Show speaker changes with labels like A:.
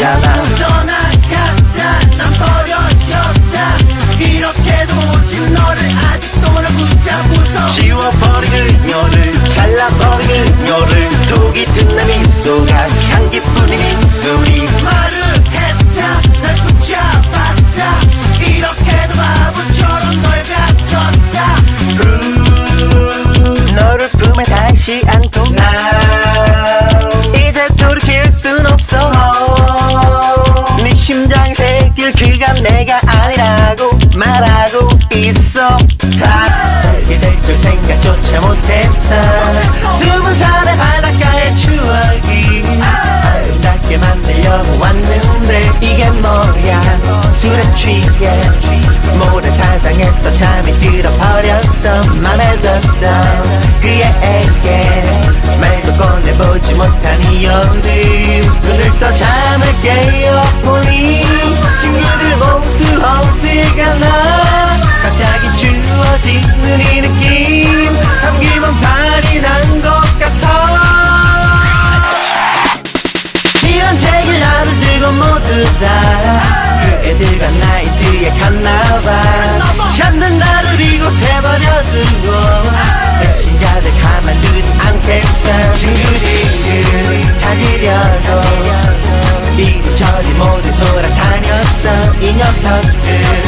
A: 있잖아. 떠나갔다 난 버려졌다. 이렇게도 못진 너를 아직도 나 붙잡고서. 지워버린 그녀를 잘라버린 그녀를. 독이 든내 민소가 향기뿐인 입술이. 말을 내길 그가 내가 아니라고 말하고 있어. 다 알게 될 줄 생각조차 못했어. 숨은 산의 바닷가의 추억이 아름답게 만들려고 왔는데 이게 뭐야 술에 취해 모래 사장에서 잠이 들어버렸어. 말해뒀던 그애에게 말도 꺼내보지 못한 이형들 눈을 떠 잠을 깨요. 찢는 이 느낌. 감기만 반이 난 것 같아. 이런 책을 나를 들고 모두 다그 애들과 나이트에 갔나봐. 찾는 나를 이곳에 버려두고. 배신자들 가만두지 않겠어. 친구들을 찾으려고. 이리저리 모두 돌아다녔어. 이 녀석들.